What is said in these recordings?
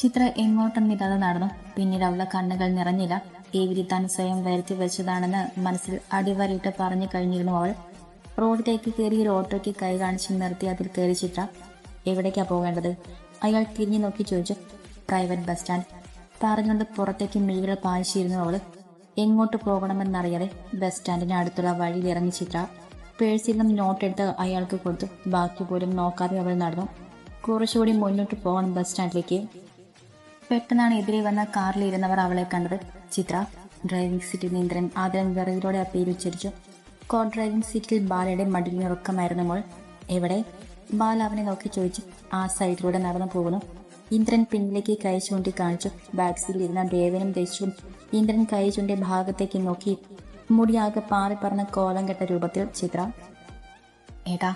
ചിത്ര എങ്ങോട്ടെന്നില്ലാതെ നടന്നു. പിന്നീട് അവളുടെ കണ്ണുകൾ നിറഞ്ഞില്ല. ഈ താൻ സ്വയം വരുത്തി വെച്ചതാണെന്ന് മനസ്സിൽ അടിവരയിട്ട് പറഞ്ഞു കഴിഞ്ഞിരുന്നു അവൾ. റോഡിലേക്ക് കയറി ഒരു ഓട്ടോയ്ക്ക് കൈ കാണിച്ച് നിർത്തി അതിൽ കയറി ചിത്ര എവിടേക്കാ പോകേണ്ടത്? അയാൾ തിരിഞ്ഞു നോക്കി ചോദിച്ചു. Private bus stand. പറഞ്ഞുകൊണ്ട് പുറത്തേക്ക് മിഴികൾ പായിച്ചിരുന്നു അവൾ എങ്ങോട്ട് പോകണമെന്നറിയാതെ ബസ് സ്റ്റാൻഡിന് അടുത്തുള്ള വഴിയിൽ ഇറങ്ങി ചിത്ര. പേഴ്സിൽ നിന്നും നോട്ടെടുത്ത് അയാൾക്ക് കൊടുത്തു. ബാക്കി പോലും നോക്കാതെ അവൾ നടന്നു. കുറച്ചുകൂടി മുന്നോട്ട് പോകണം ബസ് സ്റ്റാൻഡിലേക്ക്. പെട്ടെന്നാണ് എതിരെ വന്ന കാറിൽ ഇരുന്നവർ അവളെ കണ്ടത്. ചിത്ര ഡ്രൈവിംഗ് സീറ്റിൽ ഇന്ദ്രൻ ആദരം വിറകിലൂടെ ആ പേര് ഉച്ചരിച്ചു. കോ ഡ്രൈവിംഗ് സീറ്റിൽ ബാലയുടെ മടിഞ്ഞുറക്കമായിരുന്നു മോൾ. എവിടെ? ബാല അവനെ നോക്കി ചോദിച്ചു. ആ സൈഡിലൂടെ നടന്നു പോകുന്നു. ഇന്ദ്രൻ പിന്നിലേക്ക് കൈ ചൂണ്ടി കാണിച്ചു. ബാക്ക് സീറ്റിൽ ഇരുന്ന ദേവനും ദേശവും ഇന്ദ്രൻ കൈ ചൂണ്ടിയ ഭാഗത്തേക്ക് നോക്കി. മുടിയാകെ പാറി പറഞ്ഞ കോലം കെട്ട രൂപത്തിൽ ചിത്ര ഏട്ടാ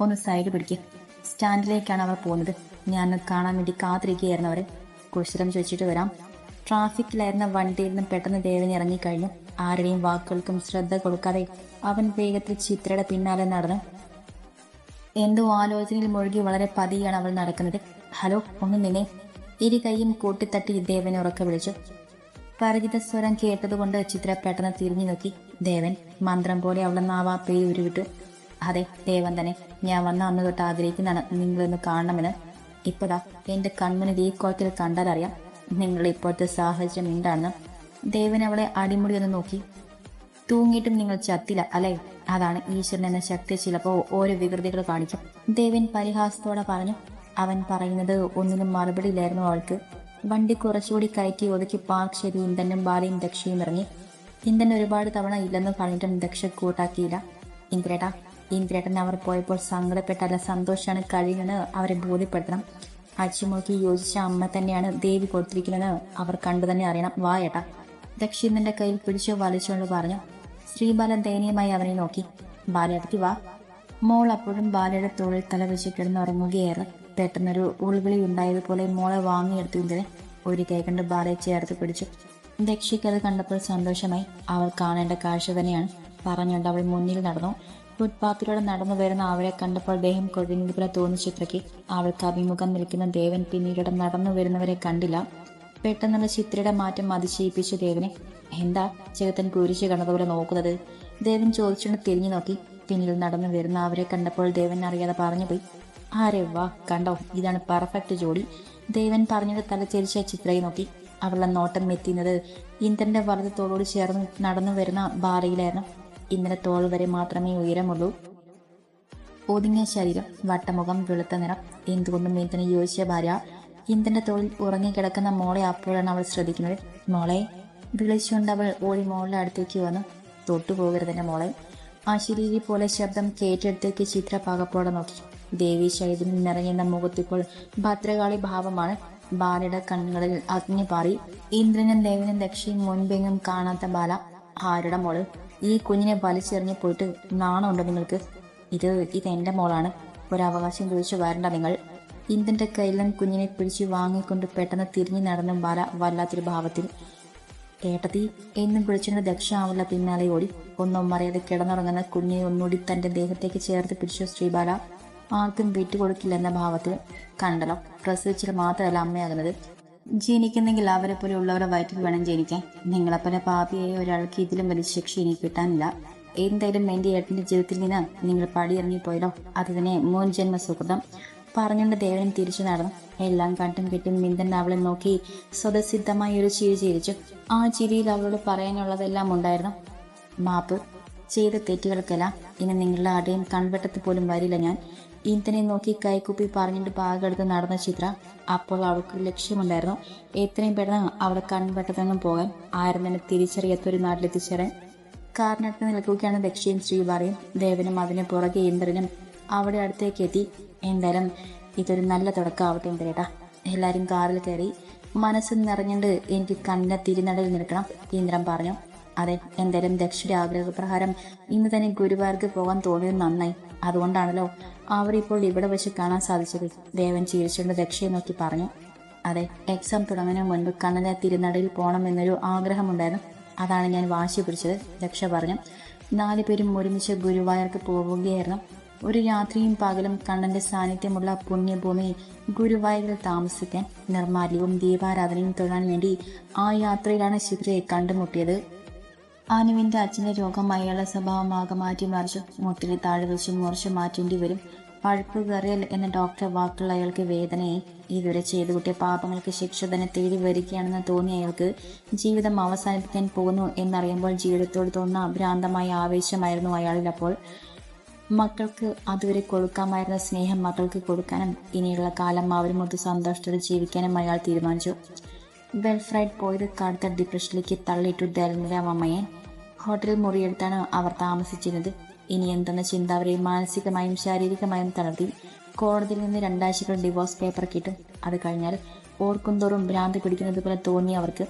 ഒന്ന് സൈഡ് പിടിക്കുക സ്റ്റാൻഡിലേക്കാണ് അവർ പോകുന്നത്. ഞാൻ കാണാൻ വേണ്ടി കാത്തിരിക്കുകയായിരുന്നു അവരെ. കുശലം ചോദിച്ചിട്ട് വരാം. ട്രാഫിക്കിലായിരുന്ന വണ്ടിയിൽ നിന്ന് പെട്ടെന്ന് ദേവൻ ഇറങ്ങിക്കഴിഞ്ഞു. ആരുടെയും വാക്കുകൾക്കും ശ്രദ്ധ കൊടുക്കാതെ അവൻ വേഗത്തിൽ ചിത്രയുടെ പിന്നാലെ നടന്നു. എന്തോ ആലോചനയിൽ മുഴുകി വളരെ പതിയാണ് അവൾ നടക്കുന്നത്. ഹലോ ഒന്ന് നിന്നെ. ഇരു കൈയും കൂട്ടിത്തട്ടി ദേവനെ ഉറക്കെ വിളിച്ചു. പരിചിത സ്വരം കേട്ടതുകൊണ്ട് ചിത്ര പെട്ടെന്ന് തിരിഞ്ഞു നോക്കി. ദേവൻ മന്ത്രം പോലെ അവളെ നാവാ പേര് ഉരുവിട്ടു. അതെ ദേവൻ തന്നെ. ഞാൻ വന്ന അന്ന് തൊട്ട് ആഗ്രഹിക്കുന്നതാണ് നിങ്ങളൊന്ന് കാണണമെന്ന്. ഇപ്പതാ എന്റെ കൺമുന ഈ കോലത്തിൽ കണ്ടാലറിയാം നിങ്ങളുടെ ഇപ്പോഴത്തെ സാഹചര്യം എന്താണെന്ന്. ദേവൻ അവളെ അടിമുടി ഒന്ന് നോക്കി. തൂങ്ങിയിട്ടും നിങ്ങൾ ചത്തില്ല അല്ലേ? അതാണ് ഈശ്വരൻ എന്ന ശക്തി ചിലപ്പോൾ ഓരോ വികൃതികൾ കാണിക്കും. ദേവൻ പരിഹാസത്തോടെ പറഞ്ഞു അവൻ പറയുന്നത് ഒന്നിനും മറുപടിയില്ലായിരുന്നു അവൾക്ക്. വണ്ടി കുറച്ചുകൂടി കയറ്റി ഒതുക്കി പാർക്ക് ചെയ്ത് ഇന്ധനും ബാലയും ദക്ഷയും ഇറങ്ങി. ഇന്ധൻ ഒരുപാട് തവണ ഇല്ലെന്ന് പറഞ്ഞിട്ടും ദക്ഷ കൂട്ടാക്കിയില്ല. ഇന്ദ്രേട്ട ഇന്ദ്രേട്ടൻ അവർ പോയപ്പോൾ സങ്കടപ്പെട്ടല്ല സന്തോഷമാണ് കഴിയുന്നത് അവരെ ബോധ്യപ്പെടുത്തണം. അച്ചിമോക്ക് യോജിച്ച അമ്മ തന്നെയാണ് ദേവി കൊടുത്തിരിക്കുന്നത്. അവർ കണ്ടു തന്നെ അറിയണം. വാ ഏട്ടാ. ദക്ഷിണന്റെ കയ്യിൽ പിടിച്ചു വലിച്ചുകൊണ്ട് പറഞ്ഞു ശ്രീബാലൻ ദയനീയമായി അവനെ നോക്കി. ബാലയടത്തി വാ. മോൾ അപ്പോഴും ബാലയുടെ തോളിൽ തല വെച്ച് കിടന്നുറങ്ങുകയായിരുന്നു. പെട്ടെന്നൊരു ഉൾവിളി ഉണ്ടായതുപോലെ മോളെ വാങ്ങിയെടുത്തു ഇന്ദ്രൻ. ഒരു കൈ കണ്ട് ബാലയെ ചേർത്ത് പിടിച്ചു. ദക്ഷിക്ക് അത് കണ്ടപ്പോൾ സന്തോഷമായി. അവൾ കാണേണ്ട കാഴ്ച തന്നെയാണ്. പറഞ്ഞുകൊണ്ട് അവൾ മുന്നിൽ നടന്നു. ഫുട്പാത്തിലൂടെ നടന്നു വരുന്ന അവരെ കണ്ടപ്പോൾ ദേഹം കൊഴിഞ്ഞതുപോലെ തോന്നി ചിത്രയ്ക്ക് അവൾക്ക് അഭിമുഖം നിൽക്കുന്ന ദേവൻ പിന്നീട് നടന്നു വരുന്നവരെ കണ്ടില്ല. പെട്ടെന്നുള്ള ചിത്രയുടെ മാറ്റം അതിശയിപ്പിച്ച ദേവനെ എന്താ ചെറുത്തൻ കുരിശ് കണ്ടതുപോലെ നോക്കുന്നത്? ദേവൻ ചോദിച്ചുകൊണ്ട് തിരിഞ്ഞു നോക്കി. പിന്നിൽ നടന്നു വരുന്ന അവരെ കണ്ടപ്പോൾ ദേവൻ അറിയാതെ പറഞ്ഞു പോയി ആരെ വാ കണ്ടോ? ഇതാണ് പെർഫെക്റ്റ് ജോഡി. ദേവൻ പറഞ്ഞത് തലചെരിച്ച ചിത്രയെ നോക്കി. അവളുടെ നോട്ടം എത്തിയുന്നത് ഇന്ദ്രന്റെ വലത് തോളോട് ചേർന്ന് നടന്നു വരുന്ന ബാലയിലായിരുന്നു. ഇന്നലെ തോൾ വരെ മാത്രമേ ഉയരമുള്ളൂ. ഒതുങ്ങിയ ശരീരം വട്ടമുഖം വെളുത്ത നിറം എന്തുകൊണ്ടും ഇന്ദ്രന് യോജിച്ച ഭാര്യ. ഇന്ദ്രന്റെ തോളിൽ ഉറങ്ങിക്കിടക്കുന്ന മോളെ അപ്പോഴാണ് അവൾ ശ്രദ്ധിക്കുന്നത്. മോളെ വിളിച്ചുകൊണ്ട് അവൾ ഓടി മോളുടെ അടുത്തേക്ക് വന്നു തൊട്ടുപോകരുതെന്റെ മോളെ. ആ അശരീരി പോലെ ശബ്ദം കേട്ടെടുത്തേക്ക് ചിത്ര പാകപ്പോടെ നോക്കി. ദേവി ശൈലിയിൽ നിറങ്ങുന്ന മുഖത്തിപ്പോൾ ഭദ്രകാളി ഭാവമാണ്. ബാലയുടെ കണ്ണുകളിൽ അഗ്നി പാറി ഇന്ദ്രനും ദേവനും ദക്ഷയും മുൻപെങ്ങും കാണാത്ത ബാല. ആരുടെ മോൾ? ഈ കുഞ്ഞിനെ വലിച്ചെറിഞ്ഞ് പോയിട്ട് നാണമുണ്ടോ നിങ്ങൾക്ക്? ഇത് ഇത് എന്റെ മോളാണ്. ഒരവകാശം ചോദിച്ചു വരണ്ട നിങ്ങൾ. ഇന്ദന്റെ കയ്യിലും കുഞ്ഞിനെ പിടിച്ചു വാങ്ങിക്കൊണ്ട് പെട്ടെന്ന് തിരിഞ്ഞു നടന്നും ബാല വല്ലാത്തൊരു ഭാവത്തിൽ. ഏട്ടത്തി എന്നും വിളിച്ചുകൊണ്ട് ദക്ഷാവുള്ള പിന്നാലെ ഓടി. ഒന്നും അറിയാതെ കിടന്നുറങ്ങുന്ന കുഞ്ഞിനെ ഒന്നുകൂടി തന്റെ ദേഹത്തേക്ക് ചേർത്ത് പിടിച്ചു ശ്രീബാല. ആർക്കും വിട്ടുകൊടുക്കില്ലെന്ന ഭാവത്തിൽ. കണ്ടല്ലോ പ്രസവിച്ചിൽ മാത്രമല്ല അമ്മയാകുന്നത്. ജനിക്കുന്നെങ്കിൽ അവരെ പോലെ ഉള്ളവരെ വയറ്റിൽ വേണം ജനിക്കാൻ. നിങ്ങളെപ്പോലെ പാപിയായ ഒരാൾക്ക് ഇതിലും വലിയ ശിക്ഷ ഇനി കിട്ടാനില്ല. എന്തായാലും എന്റെ ഏട്ടന്റെ ജീവിതത്തിൽ നിന്ന് നിങ്ങൾ പടിയിറങ്ങിപ്പോയല്ലോ അത് തന്നെ മൂൻ ജന്മ സുഹൃതം. പറഞ്ഞുകൊണ്ട് ദേവനും തിരിച്ചു നടന്നു. എല്ലാം കണ്ടും കിട്ടും മിന്തൻ അവളെ നോക്കി സ്വതസിദ്ധമായ ഒരു ചിരി ചിരിച്ചു. ആ ചിരിയിൽ അവളോട് പറയാനുള്ളതെല്ലാം ഉണ്ടായിരുന്നു. മാപ്പ് ചെയ്ത തെറ്റുകൾക്കെല്ലാം ഇനി നിങ്ങളുടെ ആരുടെയും കൺവെട്ടത്ത് പോലും വരില്ല ഞാൻ. ഇന്ധനെ നോക്കി കൈക്കുപ്പി പറഞ്ഞിട്ട് പാകെടുത്ത് നടന്ന ചിത്ര അപ്പോൾ അവൾക്ക് ലക്ഷ്യമുണ്ടായിരുന്നു. എത്രയും പെട്ടെന്ന് അവളെ കൺപെട്ടതെന്നും പോകാൻ. ആരും തന്നെ തിരിച്ചറിയാത്ത ഒരു നാട്ടിലെത്തിച്ചേരാൻ കാറിനടുത്ത് നിൽക്കുകയാണ് ദക്ഷിയും പറയും ദേവനും അതിന് പുറകെ ഇന്ദ്രനും അവിടെ അടുത്തേക്ക് എത്തി. എന്തായാലും ഇതൊരു നല്ല തുടക്കമാവട്ടെ ഇന്ദ്രേട്ടാ. എല്ലാവരും കാറിൽ കയറി മനസ്സ് നിറഞ്ഞുകൊണ്ട് എനിക്ക് കണ്ണിനെ തിരിനടയിൽ നിൽക്കണം ഇന്ദ്രൻ പറഞ്ഞു. അതെ എന്തായാലും ദക്ഷിയുടെ ആഗ്രഹപ്രകാരം ഇന്ന് തന്നെ ഗുരുവായൂർക്ക് പോകാൻ തോന്നിയത് നന്നായി. അതുകൊണ്ടാണല്ലോ അവരിപ്പോൾ ഇവിടെ വെച്ച് കാണാൻ സാധിച്ചത്. ദേവൻ ചിരിച്ചുകൊണ്ട് ദക്ഷയെ നോക്കി പറഞ്ഞു അതെ എക്സാം തുടങ്ങുന്നതിന് മുൻപ് കണ്ണനെ തിരുനടയിൽ പോകണമെന്നൊരു ആഗ്രഹമുണ്ടായിരുന്നു. അതാണ് ഞാൻ വാശി പിടിച്ചത് ദക്ഷ പറഞ്ഞു. നാലു പേരും ഒരുമിച്ച് ഗുരുവായൂർക്ക് പോവുകയായിരുന്നു. ഒരു രാത്രിയും പകലും കണ്ണന്റെ സാന്നിധ്യമുള്ള പുണ്യഭൂമി ഗുരുവായൂരിൽ താമസിക്കാൻ നിർമാല്യവും ദീപാരാധനയും തൊഴാൻ വേണ്ടി ആ യാത്രയിലാണ് ശിഖരയെ കണ്ടുമുട്ടിയത്. അനുവിന്റെ അച്ഛന്റെ രോഗം അയാളുടെ സ്വഭാവമാകെ മാറ്റിമറിച്ചു മുട്ടിൽ താഴെ വെച്ച് മുറിച്ച് മാറ്റേണ്ടി വരും. പഴുപ്പ് കയറിയൽ എന്ന ഡോക്ടർ വാക്കുകൾ അയാൾക്ക് വേദനയെ ഇതുവരെ ചെയ്തു കൂട്ടിയ പാപങ്ങൾക്ക് ശിക്ഷ തന്നെ തേടി വരികയാണെന്ന് തോന്നിയ അയാൾക്ക് ജീവിതം അവസാനിപ്പിക്കാൻ പോകുന്നു എന്നറിയുമ്പോൾ ജീവിതത്തോട് തോന്നുന്ന അഭ്രാന്തമായ ആവേശമായിരുന്നു അയാളിൽ അപ്പോൾ. മക്കൾക്ക് അതുവരെ കൊടുക്കാമായിരുന്ന സ്നേഹം മക്കൾക്ക് കൊടുക്കാനും ഇനിയുള്ള കാലം അവരുമൊത്ത് സന്തോഷത്തോടെ ജീവിക്കാനും അയാൾ തീരുമാനിച്ചു. വെൽഫ്രൈഡ് പോയത് കടുത്ത ഡിപ്രഷനിലേക്ക് തള്ളിയിട്ടു ദരിദ്ര അമ്മയെ. ഹോട്ടൽ മുറിയെടുത്താണ് അവർ താമസിച്ചിരുന്നത്. ഇനി എന്തെന്ന ചിന്ത അവരെ മാനസികമായും ശാരീരികമായും തളർത്തി. കോടതിയിൽ നിന്ന് രണ്ടാഴ്ചകൾ ഡിവോഴ്സ് പേപ്പർ കിട്ടും. അത് കഴിഞ്ഞാൽ ഓർക്കുന്തോറും ഭ്രാന്ത് പിടിക്കുന്നത് പോലെ തോന്നി അവർക്ക്.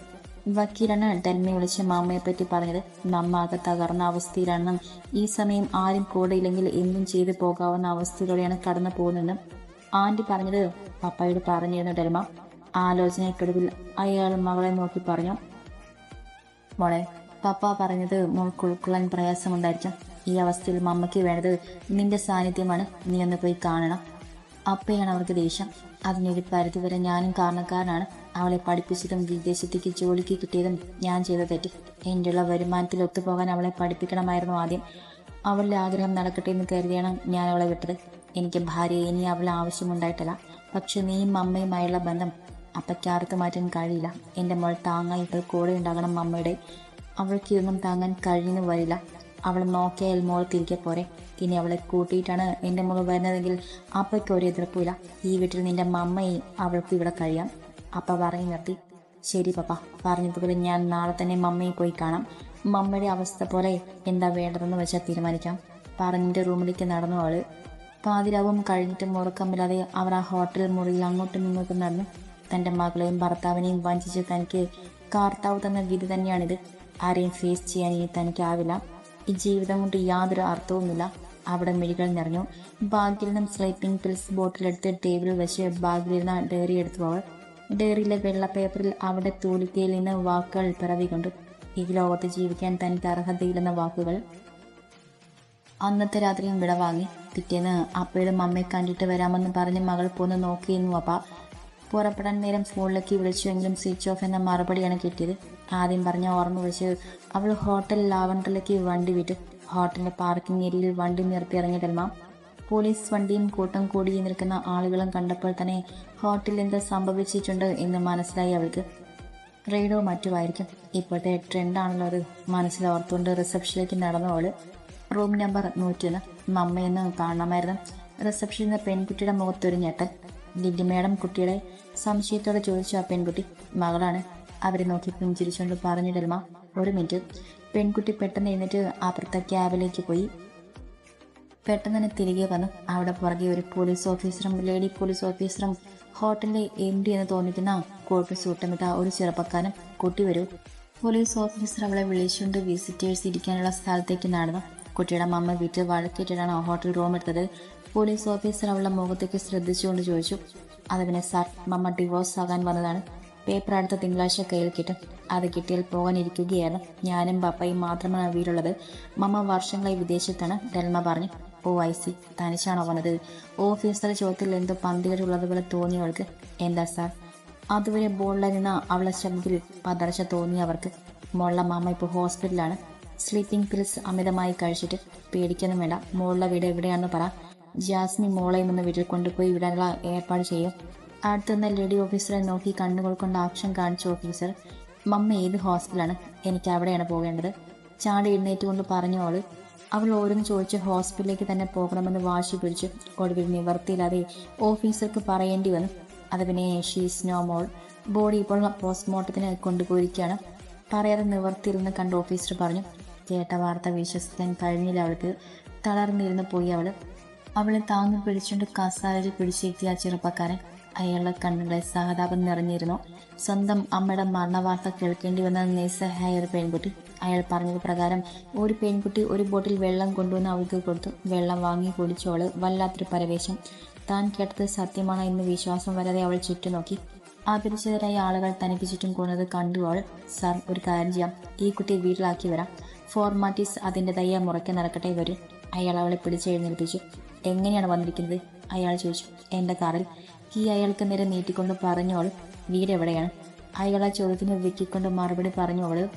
വക്കീലാണ് തന്നെ വിളിച്ച് മാമയെപ്പറ്റി പറഞ്ഞത്. നമ്മ ആകെ തകർന്ന അവസ്ഥയിലാണെന്നും ഈ സമയം ആരും കൂടെയില്ലെങ്കിൽ എന്തും ചെയ്തു പോകാവുന്ന അവസ്ഥയിലൂടെയാണ് കടന്നു പോകുന്നതെന്നും ആന്റി പറഞ്ഞത് പപ്പയോട് പറഞ്ഞിരുന്നു ഡൽമ ആലോചനയ്ക്കൊടുവിൽ അയാൾ മകളെ നോക്കി പറഞ്ഞു. മോളെ പപ്പ പറഞ്ഞത് മോൾക്ക് ഉൾക്കൊള്ളാൻ പ്രയാസമുണ്ടായിരിക്കാം. ഈ അവസ്ഥയിൽ മമ്മയ്ക്ക് വേണ്ടത് നിന്റെ സാന്നിധ്യമാണ്. നീ ഒന്ന് പോയി കാണണം. അപ്പയാണ് അവർക്ക് ദേഷ്യം. അതിനൊരു പരിധിവരെ ഞാനും കാരണക്കാരനാണ്. അവളെ പഠിപ്പിച്ചതും വിദേശത്തേക്ക് ജോലിക്ക് കിട്ടിയതും ഞാൻ ചെയ്ത തെറ്റ്. എന്റെയുള്ള വരുമാനത്തിൽ ഒത്തുപോകാൻ അവളെ പഠിപ്പിക്കണമായിരുന്നു ആദ്യം. അവളുടെ ആഗ്രഹം നടക്കട്ടെ എന്ന് കരുതിയാണ് ഞാൻ അവളെ വിട്ടത്. എനിക്ക് ഭാര്യ ഇനി അവളെ ആവശ്യമുണ്ടായിട്ടില്ല. പക്ഷെ നീയും അമ്മയുമായുള്ള ബന്ധം അപ്പയ്ക്കാർക്ക് മാറ്റാൻ കഴിയില്ല. എന്റെ മോൾ താങ്ങായിട്ട് കൂടെ ഉണ്ടാകണം അമ്മയുടെ അവൾക്ക് ഇതൊന്നും താങ്ങാൻ കഴിഞ്ഞു വരില്ല അവൾ നോക്കിയാൽ മോൾ തിരികെ പോരെ. ഇനി അവളെ കൂട്ടിയിട്ടാണ് എന്റെ മോൾ വരുന്നതെങ്കിൽ അപ്പയ്ക്ക് ഒരു എതിർപ്പില്ല ഈ വീട്ടിൽ നിന്റെ അമ്മയും അവൾക്ക് ഇവിടെ കഴിയാം. അപ്പ പറഞ്ഞു നിർത്തി. ശരി പപ്പ പറഞ്ഞതുപോലെ ഞാൻ നാളെ തന്നെ മമ്മയെ പോയി കാണാം. മമ്മയുടെ അവസ്ഥ പോലെ എന്താ വേണ്ടതെന്ന് വെച്ചാൽ തീരുമാനിക്കാം. പറഞ്ഞിട്ട് റൂമിലേക്ക് നടന്നു അവൾ പാതിരാവും കഴിഞ്ഞിട്ടും ഉറക്കമില്ലാതെ അവർ ആ ഹോട്ടൽ മുറിയിൽ അങ്ങോട്ടും ഇങ്ങോട്ടും നടന്നു. തന്റെ മകളെയും ഭർത്താവിനെയും വഞ്ചിച്ച് തനിക്ക് കാർത്താവ് തന്ന വിധി തന്നെയാണിത്. ആരെയും ഫേസ് ചെയ്യാൻ ഇനി തനിക്കാവില്ല. ഈ ജീവിതം കൊണ്ട് യാതൊരു അർത്ഥവുമില്ല. അവിടെ മിഴികൾ നിറഞ്ഞു. ബാഗിൽ നിന്നും സ്ലീപ്പിംഗ് പിൽസ് ബോട്ടിലെടുത്ത് ടേബിളിൽ വെച്ച് ബാഗിലിരുന്ന ഡയറി എടുത്തു അവൾ. ഡയറിയിലെ വെള്ള പേപ്പറിൽ അവിടെ തൂലിക്കയിൽ നിന്ന് വാക്കുകൾ പിറവി കണ്ടു. ഈ ലോകത്ത് ജീവിക്കാൻ തനിക്ക് അർഹതയില്ലെന്ന വാക്കുകൾ. അന്നത്തെ രാത്രിയും വിട വാങ്ങി. പിറ്റേന്ന് അപ്പയുടെ മമ്മയെ കണ്ടിട്ട് വരാമെന്ന് പറഞ്ഞ് മകൾ പോന്ന് നോക്കിയിരുന്നു അപ്പ. പുറപ്പെടാൻ നേരം ഫോണിലേക്ക് വിളിച്ചുവെങ്കിലും സ്വിച്ച് ഓഫ് എന്ന മറുപടിയാണ് കിട്ടിയത്. ആദ്യം പറഞ്ഞ ഓർമ്മ വെച്ച് അവൾ ഹോട്ടൽ ലാവണ്ടറിലേക്ക് വണ്ടി വിട്ടു. ഹോട്ടലിന്റെ പാർക്കിംഗ് ഏരിയയിൽ വണ്ടി നിർത്തി ഇറങ്ങിയ ഡൽമ പോലീസ് വണ്ടിയും കൂട്ടം കൂടി നിൽക്കുന്ന ആളുകളും കണ്ടപ്പോൾ തന്നെ ഹോട്ടലിൽ എന്ത് സംഭവിച്ചിട്ടുണ്ട് എന്ന് മനസ്സിലായി അവൾക്ക്. റെയ്ഡോ മറ്റുമായിരിക്കും. ഇപ്പോഴത്തെ ട്രെൻഡാണല്ലോ അത്. മനസ്സിൽ ഓർത്തുകൊണ്ട് റിസപ്ഷനിലേക്ക് നടന്നു അവൾ റൂം നമ്പർ നൂറ്റിയൊന്ന്. മമ്മയെന്ന് കാണണമായിരുന്നു. റിസപ്ഷനിൽ നിന്ന് പെൺകുട്ടിയുടെ മുഖത്തൊരു ഞെട്ടൽ. ലില്ലി മേഡം കുട്ടിയുടെ സംശയത്തോടെ ചോദിച്ചു ആ പെൺകുട്ടി മകളാണ്? അവരെ നോക്കി പുഞ്ചിരിച്ചുകൊണ്ട് പറഞ്ഞു ഡൽമ ഒരു മിനിറ്റ്. പെൺകുട്ടി പെട്ടെന്ന് എഴുന്നേറ്റ് അപ്പുറത്തെ ക്യാബിലേക്ക് പോയി. പെട്ടെന്ന് തന്നെ തിരികെ വന്നു അവിടെ പുറകെ ഒരു പോലീസ് ഓഫീസറും ലേഡി പോലീസ് ഓഫീസറും ഹോട്ടലിലെ എം ഡി എന്ന് തോന്നിക്കുന്ന കോട്ട് സൂട്ടമിട്ട ഒരു ചെറുപ്പക്കാരൻ കുട്ടി വരൂ. പോലീസ് ഓഫീസർ അവളെ വിളിച്ചുകൊണ്ട് വിസിറ്റേഴ്സ് ഇരിക്കാനുള്ള സ്ഥലത്തേക്ക് നടന്നു. കുട്ടിയുടെ മമ്മ വീട്ടിൽ വഴക്കിട്ടിട്ടാണ് ഹോട്ടൽ റൂം എടുത്തത്. പോലീസ് ഓഫീസർ അവളുടെ മുഖത്തേക്ക് ശ്രദ്ധിച്ചുകൊണ്ട് ചോദിച്ചു അത് സാർ മമ്മ ഡിവോഴ്സ് ആകാൻ വന്നതാണ്. പേപ്പർ അടുത്ത തിങ്കളാഴ്ച കയ്യിൽ കിട്ടും. അത് കിട്ടിയാൽ പോകാനിരിക്കുകയാണ്. ഞാനും പപ്പയും മാത്രമാണ് വീടുള്ളത്. മമ്മ വർഷങ്ങളായി വിദേശത്താണ് ഡൽമ പറഞ്ഞു. ഓ ഐ സി തനിച്ചാണോ വന്നത്? ഓഫീസറുടെ ചോദ്യത്തിൽ എന്തോ പന്തികേടുള്ളതുപോലെ തോന്നിയവൾക്ക് എന്താ സാർ? അതുവരെ ബോളിൽ നിന്ന് അവളെ ശബ്ദത്തിൽ പതർച്ച തോന്നി അവർക്ക്. മോളുടെ മാമ ഇപ്പോൾ ഹോസ്പിറ്റലാണ് സ്ലീപ്പിംഗ് പിൽസ് അമിതമായി കഴിച്ചിട്ട് പേടിക്കൊന്നും വേണ്ട. മോളുടെ വീട് എവിടെയാണെന്ന് പറ. ജാസ്മി മോളെയും ഒന്ന് വീട്ടിൽ കൊണ്ടുപോയി വിടാനുള്ള ഏർപ്പാട് ചെയ്യും. അടുത്തുനിന്ന് ലേഡി ഓഫീസറെ നോക്കി കണ്ണുകൾ കൊണ്ട് ആവശ്യം കാണിച്ച ഓഫീസർ മമ്മ ഏത് ഹോസ്പിറ്റലാണ് എനിക്ക് അവിടെയാണ് പോകേണ്ടത്. ചാടി എഴുന്നേറ്റുകൊണ്ട് പറഞ്ഞു അവൾ അവൾ ഓരോന്ന് ചോദിച്ച് ഹോസ്പിറ്റലിലേക്ക് തന്നെ പോകണമെന്ന് വാശി പിടിച്ച് ഒടുവിൽ നിവർത്തിയില്ലാതെ ഓഫീസർക്ക് പറയേണ്ടി വന്നു. അത് പിന്നെ ഷീസ് നോ മോൾ ബോഡി ഇപ്പോൾ പോസ്റ്റ്മോർട്ടത്തിന് കൊണ്ടുപോയിരിക്കുകയാണ്. പറയാതെ നിവർത്തിയില്ലെന്ന് കണ്ട ഓഫീസർ പറഞ്ഞു കേട്ട വാർത്ത വിശ്വസിക്കാൻ കഴിഞ്ഞില്ല അവൾക്ക്. തളർന്നിരുന്ന് പോയി അവൾ അവളെ താങ്ങി പിടിച്ചുകൊണ്ട് കസാരയിൽ പിടിച്ചിരുത്തിയ ചെറുപ്പക്കാരൻ അയാളുടെ കണ്ണുകളെ സഹതാപം നിറഞ്ഞിരുന്നു. സ്വന്തം അമ്മയുടെ മരണവാർത്ത കേൾക്കേണ്ടി വന്ന നിസ്സഹായ ഒരു പെൺകുട്ടി. അയാൾ പറഞ്ഞത് പ്രകാരം ഒരു പെൺകുട്ടി ഒരു ബോട്ടിൽ വെള്ളം കൊണ്ടുവന്ന് അവൾക്ക് കൊടുത്തു. വെള്ളം വാങ്ങി കുടിച്ചോൾ വല്ലാത്തൊരു പരവേശം. താൻ കേട്ടത് സത്യമാണ് എന്ന് വിശ്വാസം വരാതെ അവൾ ചുറ്റും നോക്കി അപരിചിതരായ ആളുകൾ തനിക്ക് ചുറ്റും കൂടുന്നത് കണ്ടു അവൾ. സാർ ഒരു കാര്യം ചെയ്യാം. ഈ കുട്ടിയെ വീട്ടിലാക്കി വരാം. ഫോർമാലിറ്റീസ് അതിന്റെതായ മുറയ്ക്ക് നടക്കട്ടെ വരും. അയാൾ അവളെ പിടിച്ചെഴുന്നേൽപ്പിച്ചു എങ്ങനെയാണ് വന്നിരിക്കുന്നത്? അയാൾ ചോദിച്ചു. എന്റെ കാറിൽ. കീ അയാൾക്ക് നേരെ നീട്ടിക്കൊണ്ട് പറഞ്ഞു അവൾ വീട് എവിടെയാണ് അയാൾ ആ ചോദ്യത്തിന് വിക്കിക്കൊണ്ട് മറുപടി പറഞ്ഞു അവൾ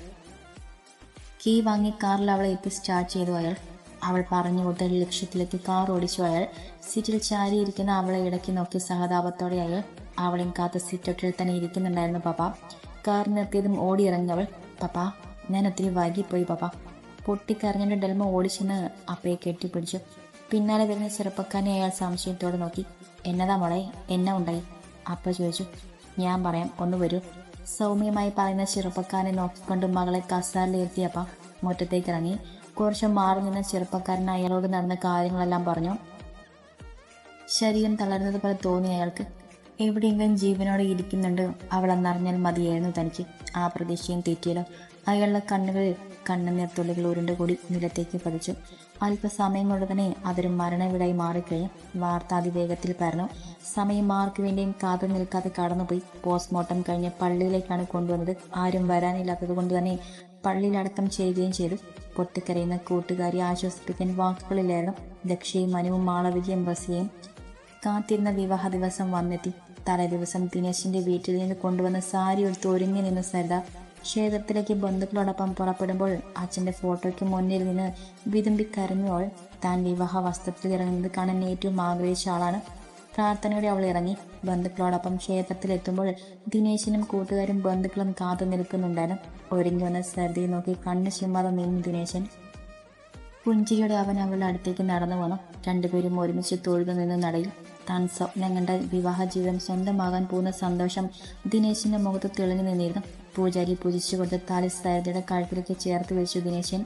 കീ വാങ്ങി കാറിൽ അവളെ എത്തി സ്റ്റാർട്ട് ചെയ്തു അയാൾ. അവൾ പറഞ്ഞു കൊടുത്ത ലക്ഷ്യത്തിലേക്ക് കാർ ഓടിച്ചു അയാൾ. സീറ്റിൽ ചാരിയിരിക്കുന്ന അവളെ ഇടയ്ക്ക് നോക്കി സഹതാപത്തോടെ അയാൾ അവളെയും കാത്ത സീറ്റൊക്കെ തന്നെ ഇരിക്കുന്നുണ്ടായിരുന്നു പപ്പ. നിർത്തിയതും ഓടിയിറങ്ങി അവൾ പപ്പ ഞാൻ ഒത്തിരി വൈകിപ്പോയി പപ്പ. പൊട്ടിക്കരഞ്ഞിട്ട് ഡെൽമ ഓടിച്ചെന്ന് അപ്പയെ കെട്ടിപ്പിടിച്ചു. പിന്നാലെ വരുന്ന ചെറുപ്പക്കാരനെ അയാൾ സംശയത്തോടെ നോക്കി. എന്നതാ മോളെ എന്നാ ഉണ്ടായി? അപ്പ ചോദിച്ചു. ഞാൻ പറയാം ഒന്ന് വരൂ. സൗമ്യമായി പറയുന്ന ചെറുപ്പക്കാരനെ നോക്കിക്കൊണ്ട് മകളെ കസാലിലിരുത്തിയപ്പ മുറ്റത്തേക്ക് ഇറങ്ങി. കുറച്ച് മാറി നിന്ന ചെറുപ്പക്കാരൻ അയാളോട് നടന്ന കാര്യങ്ങളെല്ലാം പറഞ്ഞു. ശരീരം തളർന്നത് പോലെ തോന്നി അയാൾക്ക്. എവിടെയെങ്കിലും ജീവനോടെ ഇരിക്കുന്നുണ്ട് അവളെന്നറിഞ്ഞാൽ മതിയായിരുന്നു തനിക്ക്. ആ പ്രതീക്ഷയും തെറ്റിയല്ലോ. അയാളുടെ കണ്ണുകളിൽ കണ്ണുനീർ തുള്ളികൾ ഉരുണ്ടുകൂടി നിലത്തേക്ക് പതിച്ചു. അല്പസമയം കൊണ്ട് തന്നെ അതൊരു മരണവിടായി മാറിക്കഴിഞ്ഞു വാർത്ത അതിവേഗത്തിൽ പറഞ്ഞു സമയം ആർക്കു വേണ്ടിയും കാത്തു നിൽക്കാതെ കടന്നുപോയി. പോസ്റ്റ്മോർട്ടം കഴിഞ്ഞ് പള്ളിയിലേക്കാണ് കൊണ്ടുവന്നത്. ആരും വരാനില്ലാത്തത് കൊണ്ട് തന്നെ പള്ളിയിലടക്കം ചെയ്യുകയും ചെയ്തു. പൊട്ടിക്കരയുന്ന കൂട്ടുകാരി ആശ്വസിപ്പിക്കാൻ വാക്കുകളില്ലായിരുന്നു ദക്ഷയും മനുവും മാളവികയും ബസിയും കാത്തിരുന്ന വിവാഹ ദിവസം വന്നെത്തി. തലേ ദിവസം ദിനേശിന്റെ വീട്ടിൽ നിന്ന് കൊണ്ടുവന്ന സാരി എടുത്ത് ഒരുങ്ങി നിന്ന സരിത ക്ഷേത്രത്തിലേക്ക് ബന്ധുക്കളോടൊപ്പം പുറപ്പെടുമ്പോൾ അച്ഛന്റെ ഫോട്ടോയ്ക്ക് മുന്നിൽ നിന്ന് വിതുമ്പി കരഞ്ഞവൾ താൻ വിവാഹ വസ്ത്രത്തിൽ ഇറങ്ങുന്നത് കാണാൻ ഏറ്റവും ആഗ്രഹിച്ച ആളാണ്. പ്രാർത്ഥനയോടെ അവൾ ഇറങ്ങി. ബന്ധുക്കളോടൊപ്പം ക്ഷേത്രത്തിലെത്തുമ്പോൾ ദിനേശിനും കൂട്ടുകാരും ബന്ധുക്കളും കാത്തു നിൽക്കുന്നുണ്ടായിരുന്നു. ഒരുങ്ങി വന്ന സരിതയെ നോക്കി കണ്ണു ചിമ്മാതെ നിന്നു ദിനേശൻ. പുഞ്ചിരിയോടെ അവൻ അവളുടെ അടുത്തേക്ക് നടന്നു വന്നു രണ്ടുപേരും ഒരുമിച്ച് തൊഴുതു നിന്ന് നടയിൽ. താൻ സ്വപ്നം കണ്ട വിവാഹ ജീവിതം സ്വന്തമാകാൻ പോകുന്ന സന്തോഷം ദിനേശിന്റെ മുഖത്ത് തെളിഞ്ഞു നിന്നിരുന്നു. പൂജാരി പൂജിച്ചു കൊടുത്ത താലി സരിതയുടെ കഴുത്തിലേക്ക് ചേർത്ത് വെച്ചു ദിനേശൻ.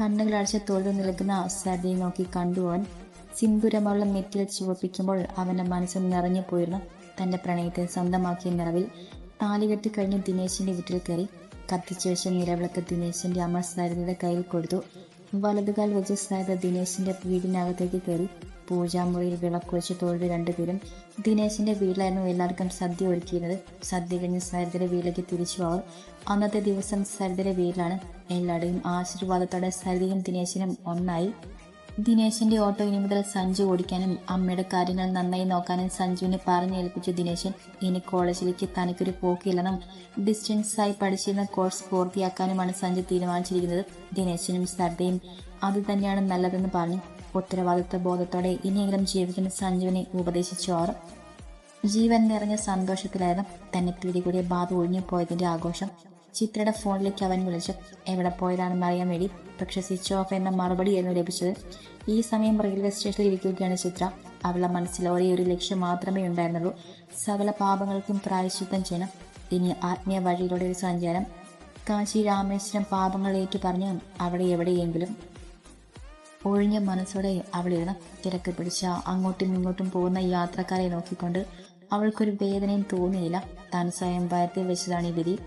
കണ്ണുകളടച്ച് തൊഴുതു നിൽക്കുന്ന സരിതയെ നോക്കി കണ്ടു അവൻ. സിന്ദൂരമുള്ള നെറ്റിൽ ചുവപ്പിക്കുമ്പോൾ അവന്റെ മനസ്സ് നിറഞ്ഞു പോയിരുന്നു. തന്റെ പ്രണയത്തെ സ്വന്തമാക്കിയ നിറവിൽ താലി കെട്ടി കഴിഞ്ഞ് ദിനേശിന്റെ വീട്ടിൽ കയറി. കത്തിച്ചു നിലവിളക്ക് ദിനേശിന്റെ അമ്മ സരിതയുടെ കയ്യിൽ കൊടുത്തു. വലതുകാൽ വെച്ച് സരിത ദിനേശിന്റെ വീടിനകത്തേക്ക് കയറി. പൂജാമുറിയിൽ വിളക്ക് വെച്ച് തൊഴിൽ രണ്ടുപേരും ദിനേശിന്റെ വീട്ടിലായിരുന്നു എല്ലാവർക്കും സദ്യ ഒരുക്കിയിരുന്നത്. സദ്യ കഴിഞ്ഞ് സരിതയുടെ വീട്ടിലേക്ക് തിരിച്ചു അവർ. അന്നത്തെ ദിവസം സരിതയുടെ വീട്ടിലാണ് എല്ലാവരുടെയും ആശീർവാദത്തോടെ സരിതയും ദിനേശിനും ഒന്നായി. ദിനേശിന്റെ ഓട്ടോ ഇനി മുതൽ സഞ്ജു ഓടിക്കാനും അമ്മയുടെ കാര്യങ്ങൾ നന്നായി നോക്കാനും സഞ്ജുവിനെ പറഞ്ഞു ഏൽപ്പിച്ചു ദിനേശൻ. ഇനി കോളേജിലേക്ക് തനിക്കൊരു പോക്കില്ലെന്നും ഡിസ്റ്റൻസ് ആയി പഠിച്ചിരുന്ന കോഴ്സ് പൂർത്തിയാക്കാനുമാണ് സഞ്ജു തീരുമാനിച്ചിരിക്കുന്നത് ദിനേശനും ശ്രദ്ധയും അത് തന്നെയാണ് നല്ലതെന്ന് പറഞ്ഞു. ഉത്തരവാദിത്വ ബോധത്തോടെ ഇനിയെങ്കിലും ജീവിക്കുന്ന സഞ്ജുവിനെ ഉപദേശിച്ചു അവർ ജീവൻ നിറഞ്ഞ സന്തോഷത്തിലായിരുന്നു തന്നെ പിടികൂടിയ ബാധ ഒഴിഞ്ഞു പോയതിന്റെ ആഘോഷം. ചിത്രയുടെ ഫോണിലേക്ക് അവൻ വിളിച്ചു. എവിടെ പോയതാണെന്ന് അറിയാൻ വേണ്ടി പക്ഷെ സ്വിച്ച് ഓഫ് എന്ന മറുപടിയായിരുന്നു ലഭിച്ചത്. ഈ സമയം റെയിൽവേ സ്റ്റേഷനിൽ ഇരിക്കുകയാണ് ചിത്ര. അവളുടെ മനസ്സിൽ ഒരേ ഒരു ലക്ഷ്യം മാത്രമേ ഉണ്ടായിരുന്നുള്ളൂ. സകല പാപങ്ങൾക്കും പ്രായശ്ചിത്തം ചെയ്യണം. ഇനി ആത്മീയ വഴിയിലൂടെ ഒരു സഞ്ചാരം. കാശി രാമേശ്വരം പാപങ്ങൾ ഏറ്റു പറഞ്ഞു അവിടെ എവിടെയെങ്കിലും ഒഴിഞ്ഞ മനസ്സോടെ അവളിരുന്ന് തിരക്ക് പിടിച്ച അങ്ങോട്ടും ഇങ്ങോട്ടും പോകുന്ന യാത്രക്കാരെ നോക്കിക്കൊണ്ട് അവൾക്കൊരു വേദനയും തോന്നിയില്ല. താൻ സ്വയം ഭയത്തിൽ വെച്ചതാണ് ഈ വിധി.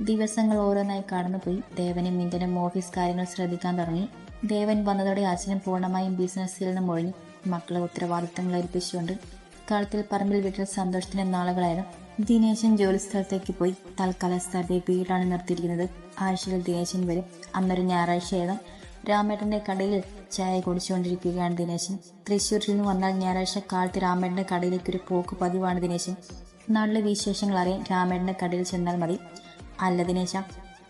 ദിവസങ്ങൾ ഓരോന്നായി കടന്നുപോയി. ദേവനും ഇന്ത്യനും ഓഫീസ് കാര്യങ്ങൾ ശ്രദ്ധിക്കാൻ തുടങ്ങി. ദേവൻ വന്നതോടെ അച്ഛനും പൂർണമായും ബിസിനസ്സിൽ നിന്നും ഒഴിഞ്ഞു മക്കളെ ഉത്തരവാദിത്തങ്ങൾ ഏൽപ്പിച്ചുകൊണ്ട് കളത്തിൽ പറമ്പിൽ വീട്ടിൽ സന്തോഷത്തിന്റെ നാളുകളായിരുന്നു. ദിനേശൻ ജോലി സ്ഥലത്തേക്ക് പോയി. തൽക്കാല സ്ഥലത്തെ വീടാണ് നിർത്തിയിരിക്കുന്നത്. ആഴ്ചയിൽ ദിനേശൻ വരും. അന്നൊരു ഞായറാഴ്ചയായിരുന്നു. രാമേട്ടന്റെ കടയിൽ ചായ കുടിച്ചുകൊണ്ടിരിക്കുകയാണ് ദിനേശൻ. തൃശ്ശൂരിൽ നിന്ന് വന്നാൽ ഞായറാഴ്ച കാലത്ത് രാമേട്ടന്റെ കടയിലേക്ക് ഒരു പോക്ക് പതിവാണ് ദിനേശൻ. നാട്ടിലെ വിശേഷങ്ങൾ അറിയാൻ രാമേട്ടന്റെ കടയിൽ ചെന്നാൽ മതി. അല്ല ദിനേശ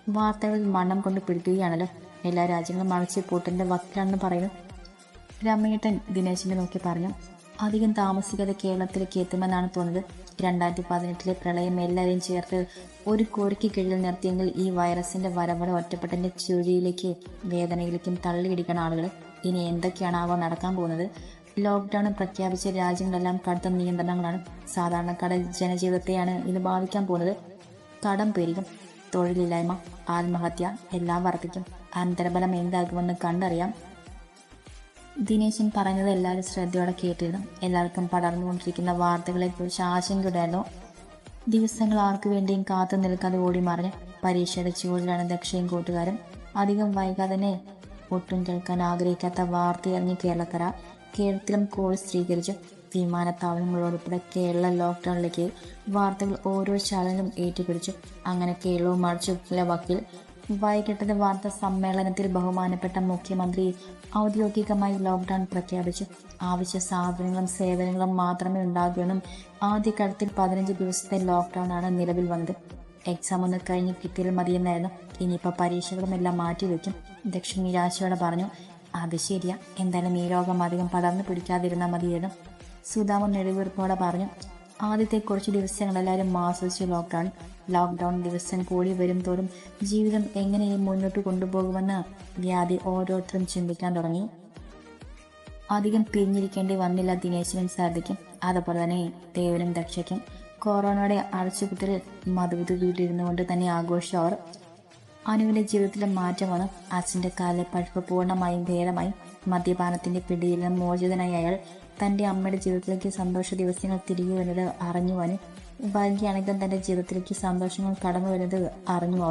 വാർത്തകളിൽ മണ്ണം കൊണ്ട് പിടിക്കുകയാണല്ലോ. എല്ലാ രാജ്യങ്ങളും മറിച്ച് പൂട്ടന്റെ വക്കിലാണെന്ന് പറയുന്നു. രാമേട്ടൻ ദിനേശിനെ നോക്കി പറഞ്ഞു അധികം താമസിക്കാതെ കേരളത്തിലേക്ക് എത്തുമെന്നാണ് തോന്നുന്നത്. രണ്ടായിരത്തി പതിനെട്ടിലെ പ്രളയം എല്ലാവരെയും ചേർത്ത് ഒരു കോരിക്ക് കീഴിൽ നിർത്തിയെങ്കിൽ ഈ വൈറസിന്റെ വരവട ഒറ്റപ്പെട്ടതിന്റെ ചുഴിയിലേക്ക് വേദനയിലേക്കും തള്ളിയിടിക്കണം ആളുകൾ ഇനി എന്തൊക്കെയാണാവോ നടക്കാൻ പോകുന്നത്. ലോക്ക്ഡൌൺ പ്രഖ്യാപിച്ച രാജ്യങ്ങളെല്ലാം കടുത്ത നിയന്ത്രണങ്ങളാണ്. സാധാരണക്കാരുടെ ജനജീവിതത്തെയാണ് ഇത് ബാധിക്കാൻ പോകുന്നത്. കടം പെരുകും തൊഴിലില്ലായ്മ ആത്മഹത്യ എല്ലാം വർദ്ധിക്കും. അനന്തരഫലം എന്താകുമെന്ന് കണ്ടറിയാം. ദിനേശൻ പറഞ്ഞത് എല്ലാവരും ശ്രദ്ധയോടെ കേട്ടിരുന്നു. എല്ലാവർക്കും പടർന്നുകൊണ്ടിരിക്കുന്ന വാർത്തകളെക്കുറിച്ച് ആശങ്കയുണ്ടായിരുന്നു. ദിവസങ്ങൾ ആർക്കു വേണ്ടിയും കാത്തു നിൽക്കാതെ ഓടി മറിഞ്ഞ് പരീക്ഷയുടെ ചൂടിലാണ് ദക്ഷയും കൂട്ടുകാരും അധികം വൈകാതെ തന്നെ ഒട്ടും കേൾക്കാൻ ആഗ്രഹിക്കാത്ത വാർത്തയറിഞ്ഞ് കേരളക്കര കേരളത്തിലും കോവിഡ് സ്ഥിരീകരിച്ചു. വിമാനത്താവളങ്ങളോടുൾപ്പെടെ കേരള ലോക്ക്ഡൌണിലേക്ക് വാർത്തകൾ ഓരോ ചാനലും ഏറ്റുപിടിച്ചു. അങ്ങനെ കേരളവും മറിച്ചു വക്കിൽ വൈകിട്ടത്തെ വാർത്താ സമ്മേളനത്തിൽ ബഹുമാനപ്പെട്ട മുഖ്യമന്ത്രി ഔദ്യോഗികമായി ലോക്ക്ഡൌൺ പ്രഖ്യാപിച്ചു. ആവശ്യ സാധനങ്ങളും സേവനങ്ങളും മാത്രമേ ഉണ്ടാകുമെന്നും ആദ്യഘട്ടത്തിൽ പതിനഞ്ച് ദിവസത്തെ ലോക്ക്ഡൗൺ ആണ് നിലവിൽ വന്നത്. എക്സാം ഒന്ന് കഴിഞ്ഞ് കിട്ടിയാൽ മതിയെന്നായിരുന്നു. ഇനിയിപ്പോൾ പരീക്ഷകളും എല്ലാം മാറ്റിവെക്കും ദക്ഷിൺ നിരാശയോടെ പറഞ്ഞു അത് ശരിയാ. എന്തായാലും ഈ രോഗം അധികം പടർന്നു പിടിക്കാതിരുന്നാൽ മതിയായിരുന്നു. സുധാമൻ നെടുവീർപ്പോടെ പറഞ്ഞു ആദ്യത്തെ കുറച്ച് ദിവസങ്ങൾ എല്ലാവരും ആസ്വദിച്ച് ലോക്ക്ഡൗൺ ലോക്ക്ഡൗൺ ദിവസം കൂടി വരും തോറും ജീവിതം എങ്ങനെയും മുന്നോട്ട് കൊണ്ടുപോകുമെന്ന് വ്യാധി ഓരോരുത്തരും ചിന്തിക്കാൻ തുടങ്ങി. അധികം പിരിഞ്ഞിരിക്കേണ്ടി വന്നില്ല ദിനേശിനും സാധിക്കും അതുപോലെ തന്നെ ദേവനും ദക്ഷയ്ക്കും. കൊറോണയുടെ അടച്ചുപൂട്ടൽ മധുവിധ വീട്ടിലിരുന്നു കൊണ്ട് തന്നെ ആഘോഷിച്ച അവർ. അനുവിന്റെ ജീവിതത്തിലെ മാറ്റമാണ് അച്ഛന്റെ കാലിലെ പഴുപ്പ് പൂർണമായും ഭേദമായി. മദ്യപാനത്തിന്റെ പിടിയിൽ മോചിതനായി അയാൾ തന്റെ അമ്മയുടെ ജീവിതത്തിലേക്ക് സന്തോഷ ദിവസങ്ങൾ തിരികെ വരുന്നത് അറിഞ്ഞു അനു തന്റെ ജീവിതത്തിലേക്ക് സന്തോഷങ്ങൾ കടന്നു വരുന്നത് അറിഞ്ഞു